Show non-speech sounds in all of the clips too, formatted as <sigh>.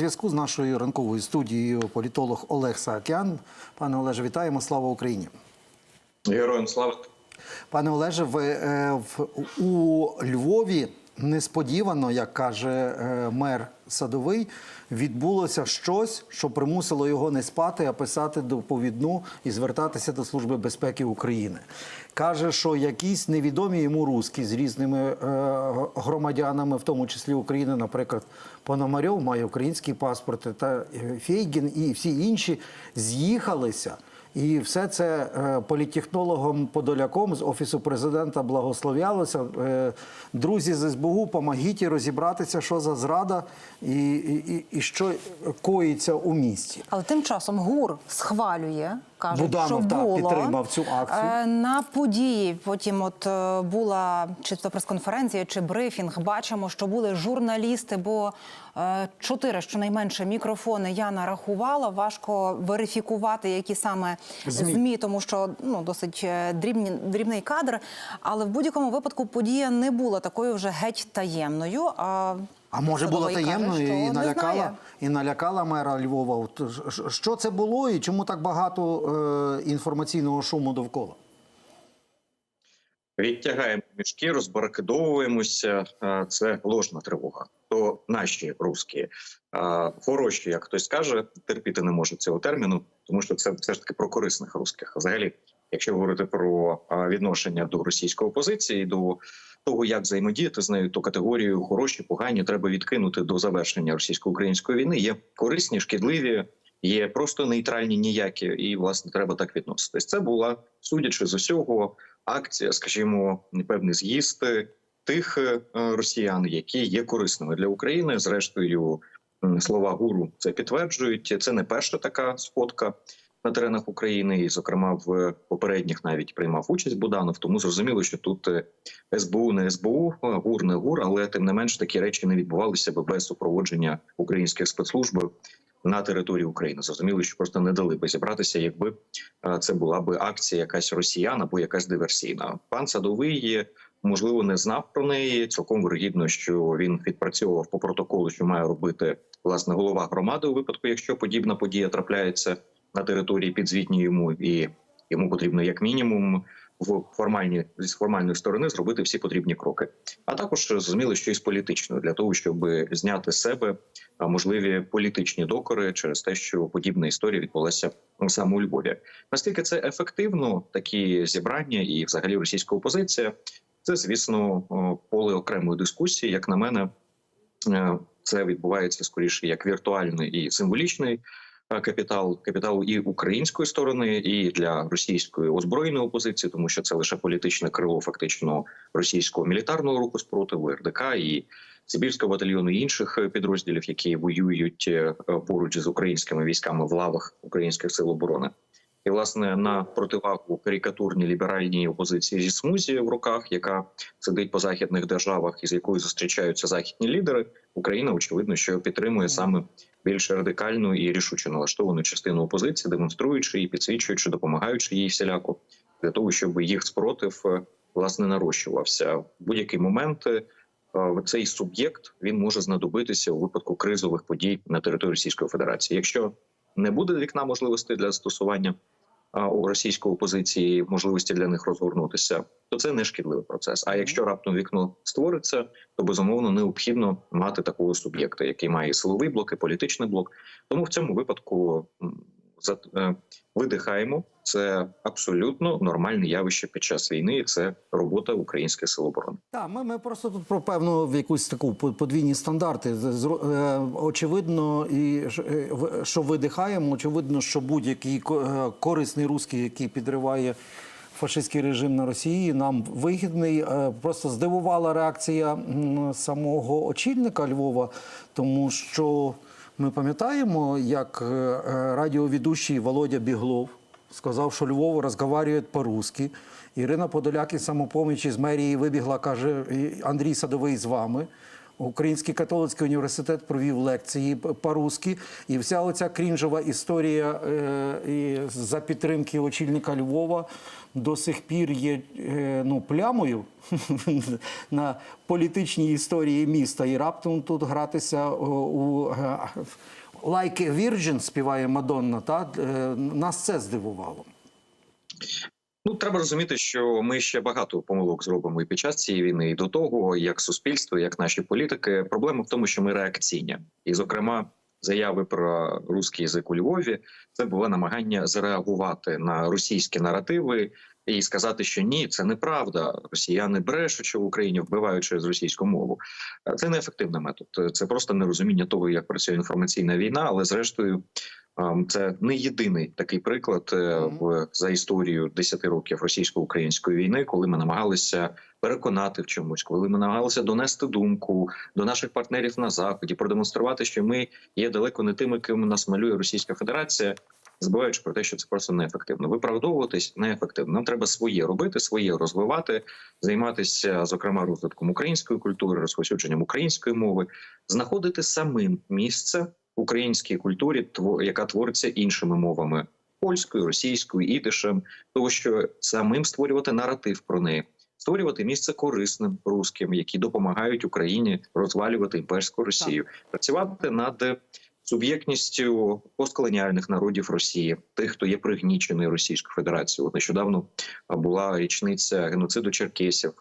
Зв'язку з нашою ранковою студією політолог Олег Саакян. Пане Олеже, вітаємо. Слава Україні. Героям слава. Пане Олеже, ви е, в у Львові несподівано, як каже е, мер Садовий, відбулося щось, що примусило його не спати, а писати доповідну і звертатися до Служби безпеки України. Каже, що якісь невідомі йому руски з різними е, громадянами, в тому числі України, наприклад, Пономарьов має український паспорт, та е, Фейгін і всі інші з'їхалися. І все це е, політтехнологом Подоляком з офісу президента благословлялося. Е, друзі з СБУ, помогіть розібратися, що за зрада і, і, і що коїться у місті. Але тим часом ГУР схвалює, каже, Буданов, що так, було підтримав цю акцію. Е, на події. Потім, от е, була чи то прес-конференція, чи брифінг. Бачимо, що були журналісти, бо е, чотири щонайменше мікрофони я нарахувала. Важко верифікувати, які саме ЗМІ. ЗМІ, тому що ну досить дрібні, дрібний кадр. Але в будь-якому випадку подія не була такою вже геть таємною. А А може було Садовий каже, таємно що і не налякала, знає. і налякала мера Львова. От ж- ж- Що це було і чому так багато е, інформаційного шуму довкола? Відтягаємо мішки, розбаракидовуємося. Е, Це ложна тривога. То наші русські е, хороші, як хтось каже, терпіти не можуть цього терміну, тому що це все ж таки про корисних русських. Взагалі, якщо говорити про відношення до російської опозиції, до того, як взаємодіяти з нею, то категорію хороші, погані треба відкинути до завершення російсько-української війни. Є корисні, шкідливі, є просто нейтральні ніякі, і власне треба так відноситись. Це була судячи з усього акція, скажімо, певний з'їзд тих е, росіян, які є корисними для України. Зрештою, слова гуру це підтверджують. Це не перша така сходка на теренах України, і, зокрема, в попередніх навіть приймав участь Буданов. Тому зрозуміло, що тут е, СБУ не СБУ, е, ГУР не ГУР, але тим не менш такі речі не відбувалися би без супроводження українських спецслужб на території України. Зрозуміло, що просто не дали би зібратися, якби е, це була би акція якась росіян або якась диверсійна. Пан Садовий можливо не знав про неї. Цілком вирогідно, що він відпрацьовував по протоколу, що має робити власне голова громади у випадку, якщо подібна подія трапляється на території підзвітній йому, і йому потрібно як мінімум в формальні з формальної сторони зробити всі потрібні кроки. А також зрозуміло, що і з політичної для того, щоб зняти з себе можливі політичні докори через те, що подібна історія відбулася саме у Львові. Наскільки це ефективно, такі зібрання і, взагалі, російська опозиція, це звісно поле окремої дискусії. Як на мене, е, це відбувається скоріше як віртуальний і символічний капітал, капітал і української сторони, і для російської озброєної опозиції, тому що це лише політичне крило фактично російського мілітарного руху спротиву РДК і Сибірського батальйону і інших е, підрозділів, які воюють е, поруч з українськими військами в лавах українських сил оборони. І власне на противагу карикатурній ліберальній опозиції зі смузі в руках, яка сидить по західних державах і з якою зустрічаються західні лідери, Україна очевидно, що підтримує саме більш радикальну і рішуче налаштовану частину опозиції, демонструючи і підсвічуючи, допомагаючи їй всіляко для того, щоб їх спротив е, власне нарощувався в будь-який момент. е, Цей суб'єкт він може знадобитися у випадку кризових подій на території Російської Федерації. Якщо не буде вікна можливостей для застосування у російської опозиції можливості для них розгорнутися, то це не шкідливий процес. А якщо раптом вікно створиться, то безумовно необхідно мати такого суб'єкта, який має силовий блок, і політичний блок. Тому в цьому випадку видихаємо. Це абсолютно нормальне явище під час війни. і Це робота українських сил оборони. Так, ми, ми просто тут про певну в якусь таку по- подвійні стандарти. Е, Очевидно, і е, що видихаємо. Очевидно, що будь-який ко- е, корисний русський, який підриває фашистський режим на Росії, нам вигідний. Е, Просто здивувала реакція самого очільника Львова, тому що ми пам'ятаємо, як е, е, радіоведучий Володя Біглов сказав, що Львову розмовляють по-русски. Ірина Подоляк із самопомічі з мерії вибігла, каже, Андрій Садовий з вами. Український католицький університет провів лекції по-русски, і вся оця крінжова історія е, за підтримки очільника Львова до сих пір є е, ну, плямою <laughs> на політичній історії міста. І раптом тут гратися у е, Like Virgin співає Мадонна. Та е, нас це здивувало. Ну треба розуміти, що ми ще багато помилок зробимо і під час цієї війни, і до того, як суспільство, як наші політики. Проблема в тому, що ми реакційні, і зокрема. Заяви про русський язик у Львові це було намагання зреагувати на російські наративи і сказати, що ні, це неправда. Росіяни брешуть, що в Україні вбивають через російську мову. Е, Це неефективний метод. Це просто нерозуміння того, як працює інформаційна війна. Але зрештою, це не єдиний такий приклад е, в за історію 10 років російсько-української війни, коли ми намагалися переконати в чомусь, коли ми намагалися донести думку до наших партнерів на заході, продемонструвати, що ми є далеко не тими, ким нас малює Російська Федерація. Забуваючи про те, що це просто неефективно. Виправдовуватись неефективно. Нам треба своє робити, своє розвивати, займатися, зокрема, розвитком української культури, розповсюдженням української мови, знаходити самим місце українській культурі, яка твориться іншими мовами польською, російською, ідишем, того що самим створювати наратив про неї. Створювати місце корисним русським, які допомагають Україні розвалювати імперську Росію, працювати над суб'єктністю постколоніальних народів Росії, тих, хто є пригнічений Російською Федерацією. Нещодавно була річниця геноциду черкесів,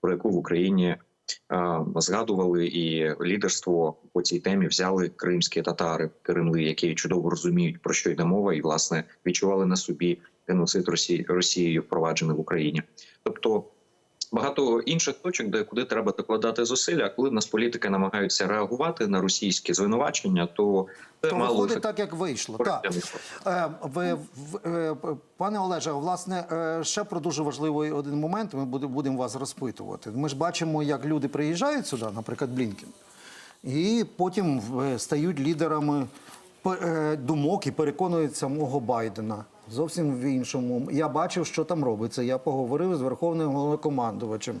про яку в Україні згадували, і лідерство по цій темі взяли кримські татари, Кремли, які чудово розуміють про що йде мова, і власне відчували на собі геноцид Росії Росією впроваджений в Україні. Тобто багато інших точок, де куди треба докладати зусилля. А коли в нас політики намагаються реагувати на російські звинувачення, то це То мало виходить так, як вийшло. Так. Е, Ви, в- е, пане Олеже, власне, е, ще про дуже важливий один момент. Ми буде- будемо вас розпитувати. Ми ж бачимо, як люди приїжджають сюди, наприклад, Блінкен, і потім стають лідерами думок і переконують самого Байдена. Зовсім в іншому. Я бачив, що там робиться. Я поговорив з верховним головнокомандувачем.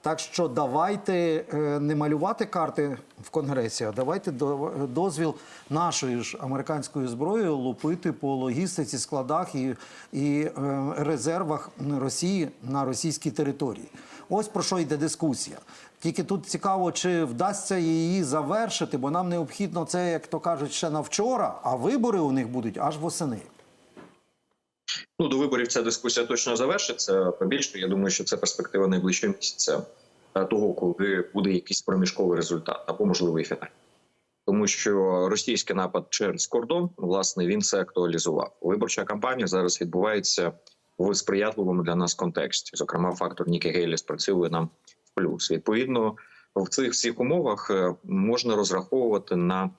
Так що давайте е, не малювати карти в Конгресі, а давайте до- дозвіл нашої ж американської зброї лупити по логістиці, складах і, і е, резервах Росії на російській території. Ось про що йде дискусія. Тільки тут цікаво, чи вдасться її завершити, бо нам необхідно це, як то кажуть, ще на вчора, а вибори у них будуть аж восени. Ну до виборів ця дискусія точно завершиться. Побільше я думаю, що це перспектива найближчого місяця е, того, коли буде якийсь проміжковий результат або можливий фінал. Тому що російський напад через кордон власне він це актуалізував. Виборча кампанія зараз відбувається в сприятливому для нас контексті. Зокрема, фактор Нікі Гейлі спрацьовує нам в плюс. Відповідно, в цих всіх умовах е, можна розраховувати на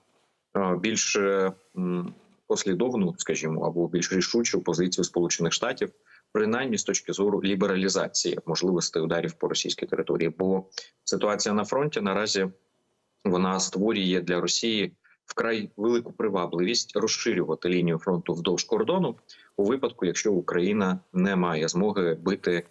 е, більш е, м, послідовну, скажімо, або більш рішучу позицію Сполучених Штатів, принаймні з точки зору лібералізації можливостей ударів по російській території. Бо ситуація на фронті наразі вона створює для Росії вкрай велику привабливість розширювати лінію фронту вдовж кордону у випадку, якщо Україна не має змоги бити е,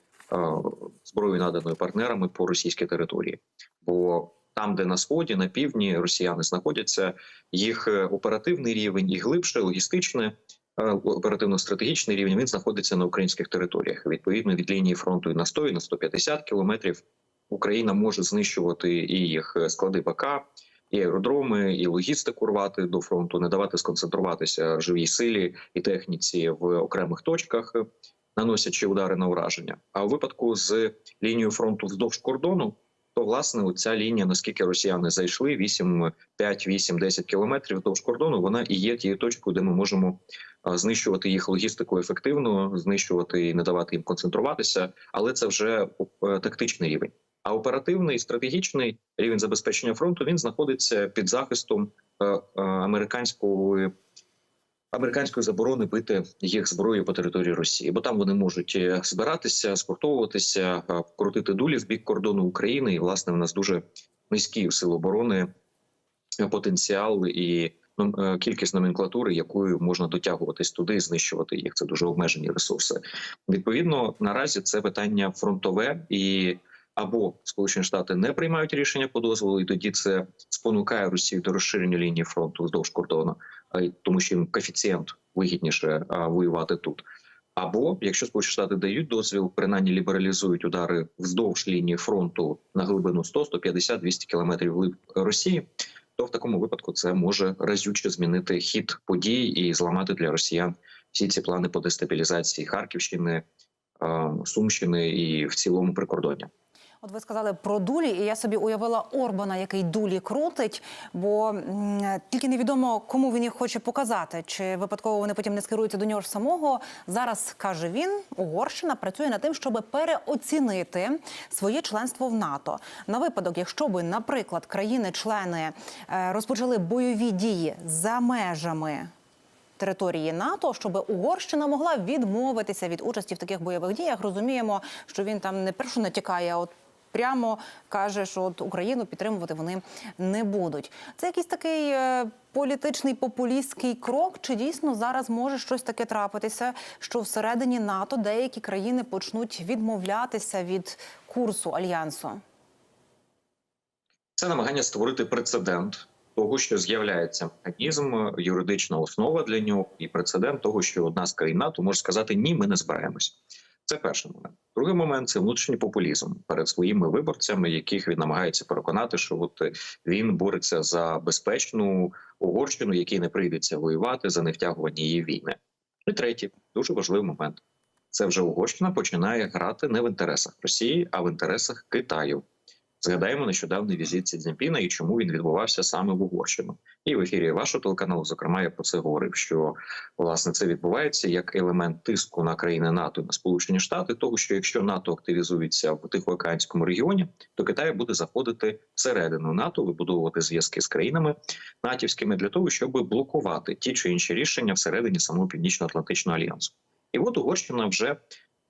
зброю наданою партнерами по російській території, бо там, де на сході, на півдні росіяни знаходяться, їх е, оперативний рівень і глибше логістичне. е, Оперативно-стратегічний рівень він знаходиться на українських територіях. Відповідно від лінії фронту і на 100, і на 150 кілометрів Україна може знищувати і їх склади БК, і аеродроми, і логістику рвати до фронту, не давати сконцентруватися живій силі і техніці в окремих точках, наносячи удари на ураження. А у випадку з лінією фронту вздовж кордону, то власне ця лінія, наскільки росіяни зайшли, 8, 5, 8, 10 кілометрів вздовж кордону, вона і є тією точкою, де ми можемо знищувати їх логістику ефективно, знищувати і не давати їм концентруватися, але це вже е, тактичний рівень. А оперативний стратегічний рівень забезпечення фронту він знаходиться під захистом е, е, американської американської заборони бити їх зброю по території Росії, бо там вони можуть е, збиратися, спортовуватися, е, крутити дулі в бік кордону України. І власне в нас дуже низький у сил оборони е, потенціал і кількість номенклатури, якою можна дотягуватись туди, і знищувати їх. Це дуже обмежені ресурси. Відповідно, наразі це питання фронтове і Або Сполучені Штати не приймають рішення по дозволу, і тоді це спонукає Росію до розширення лінії фронту вздовж кордону, й- тому що їм коефіцієнт вигідніше воювати тут. Або якщо Сполучені Штати дають дозвіл, принаймні лібералізують удари вздовж лінії фронту на глибину 100, 150, 200 кілометрів глиб Росії, то в такому випадку це може разюче змінити хід подій і зламати для росіян всі ці плани по дестабілізації Харківщини, е, Сумщини і в цілому прикордоння. От ви сказали про дулі, і я собі уявила Орбана, який дулі крутить, бо тільки невідомо, кому він їх хоче показати, чи випадково вони потім не скеруються до нього ж самого. Зараз каже він, Угорщина працює над тим, щоб переоцінити своє членство в НАТО на випадок, якщо би, наприклад, країни-члени е, розпочали бойові дії за межами території НАТО, щоб Угорщина могла відмовитися від участі в таких бойових діях. Розуміємо, що він там не першу натякає, а от прямо каже, що от Україну підтримувати вони не будуть. Це якийсь такий е, політичний популістський крок. Чи дійсно зараз може щось таке трапитися, що всередині НАТО деякі країни почнуть відмовлятися від курсу альянсу? Це намагання створити прецедент того, що з'являється механізм, юридична основа для нього, і прецедент того, що одна з країн НАТО може сказати ні, ми не збираємось. Це перший момент. Другий момент це внутрішній популізм перед своїми виборцями, яких він намагається переконати, що от він бореться за безпечну Угорщину, якій не прийдеться воювати за невтягування її війни. І третій дуже важливий момент. Це вже Угорщина починає грати не в інтересах Росії, а в інтересах Китаю. Згадаємо нещодавний візит Сі Цзіньпіна і чому він відбувався саме в Угорщину. І в ефірі вашого телеканалу, зокрема, я про це говорив. Що власне це відбувається як елемент тиску на країни НАТО і на Сполучені Штати, того що якщо НАТО активізується в Тихоокеанському регіоні, то Китай буде заходити всередину НАТО, вибудовувати зв'язки з країнами натівськими для того, щоб блокувати ті чи інші рішення всередині самого північно-атлантичного альянсу. І от Угорщина вже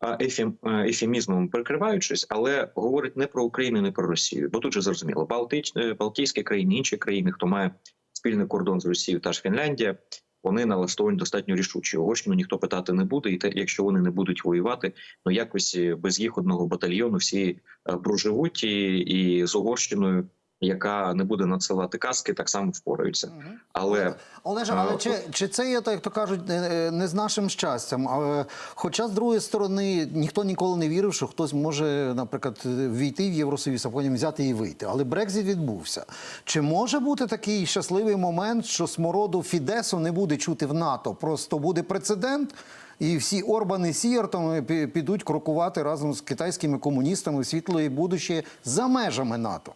а, ефем, ефемізмом прикриваючись, але говорить не про Україну, не про Росію. Бо тут же зрозуміло, Балтич, е, Балтійські країни, інші країни, хто має спільний кордон з Росією, та ж Фінляндія, вони налаштовані достатньо рішучі. Угорщину ніхто питати не буде, і те, якщо вони не будуть воювати, ну якось е, без їх одного батальйону всі е, проживуть і, і з Угорщиною, яка не буде надсилати каски, так само впораються. Але Олеже, А, але чи, чи це є, так як то кажуть, не, не з нашим щастям? Але, хоча, з другої сторони, ніхто ніколи не вірив, що хтось може, наприклад, війти в Євросоюз, а потім взяти і вийти. Але Брекзит відбувся. Чи може бути такий щасливий момент, що смороду Фідесу не буде чути в НАТО? Просто буде прецедент, і всі Орбани Сієртом підуть крокувати разом з китайськими комуністами в світлої будуще за межами НАТО?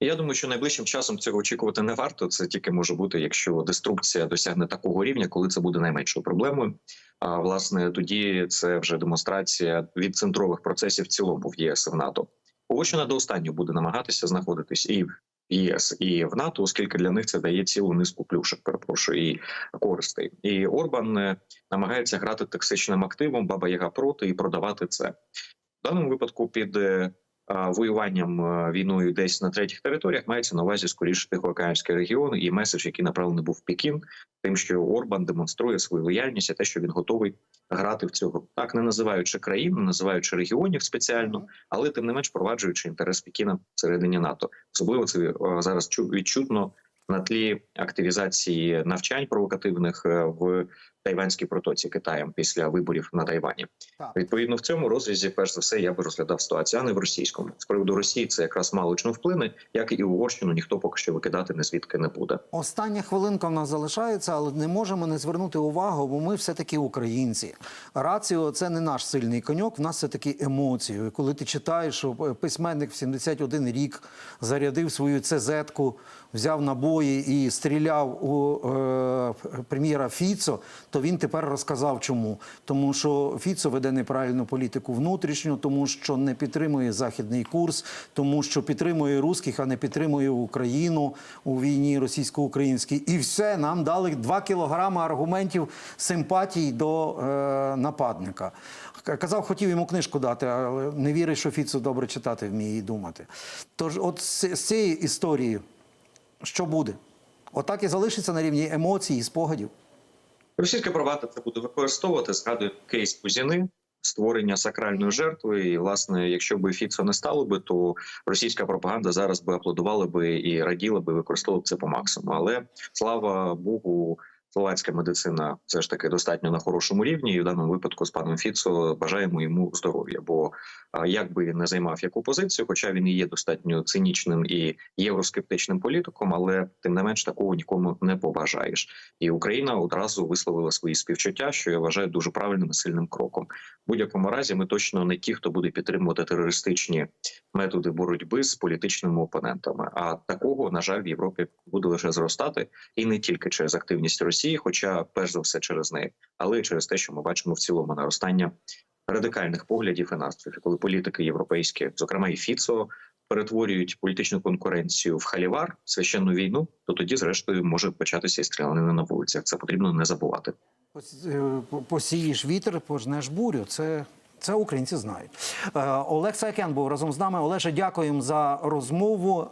Я думаю, що найближчим часом цього очікувати не варто. Це тільки може бути, якщо деструкція досягне такого рівня, коли це буде найменшою проблемою. А власне тоді це вже демонстрація від центрових процесів в цілому в ЄС і в НАТО. Угорщина до останнього буде намагатися знаходитись і в ЄС, і в НАТО, оскільки для них це дає цілу низку плюшок, перепрошую, і користей. І Орбан е, намагається грати токсичним активом, баба Яга проти і продавати це. В даному випадку під е, воюванням е, війною десь на третіх територіях мається на увазі скоріше Тихоокеанський регіон і меседж, який направлений був в Пекін, тим, що Орбан демонструє свою лояльність і те, що він готовий грати в цього, так не називаючи країн, не називаючи регіонів спеціально, але тим не менш впроваджуючи інтерес Пекіна всередині НАТО. Особливо це е, зараз чу- відчутно на тлі активізації навчань провокативних е, в Тайванській протоці Китаєм після виборів на Тайвані. Відповідно, в цьому розрізі, перш за все, я би розглядав ситуацію, а не в російському. З приводу Росії це якраз малично вплине, як і Угорщину ніхто поки що викидати не звідки не буде. Остання хвилинка в нас залишається, але не можемо не звернути увагу, бо ми все-таки українці. Раціо це не наш сильний коньок, в нас все таки емоції. Коли ти читаєш, що письменник в 71 рік зарядив свою цезетку, взяв набої і стріляв у е, прем'єра Фіцо, то він тепер розказав, чому. Тому що Фіцо веде неправильну політику внутрішню, тому що не підтримує західний курс, тому що підтримує русських, а не підтримує Україну у війні російсько-українській. І все нам дали 2 кілограми аргументів симпатій до е, нападника. Казав, хотів йому книжку дати, але не вірить, що Фіцо добре читати вміє і думати. Тож, от з, цієї історії, що буде? Отак і залишиться на рівні емоцій і спогадів. Російська пропаганда це буде використовувати. згадує кейс Кузіни створення сакральної жертви. І власне, якщо би Фіцо не стало би, то російська пропаганда зараз би аплодувала би і раділа би, використовувала б це по максимуму. Але слава Богу. Словацька медицина все ж таки достатньо на хорошому рівні, і в даному випадку з паном Фіцо бажаємо йому здоров'я. Бо як би він не займав яку позицію, хоча він і є достатньо цинічним і євроскептичним політиком, але тим не менш такого нікому не побажаєш. І Україна одразу висловила свої співчуття, що я вважаю дуже правильним і сильним кроком. В будь-якому разі ми точно не ті, хто буде підтримувати терористичні методи боротьби з політичними опонентами. А такого на жаль в Європі буде лише зростати, і не тільки через активність Росії, хоча перш за все через неї, але й через те, що ми бачимо в цілому наростання радикальних поглядів і настроїв, коли політики європейські, зокрема і Фіцо, перетворюють політичну конкуренцію в халівар, священну війну, то тоді, зрештою, може початися і стрілянина на вулицях. Це потрібно не забувати. Пос- е, Посієш вітер, пожнеш бурю. Це, це українці знають. Е, Олег Саакян був разом з нами. Олеже, дякуємо за розмову.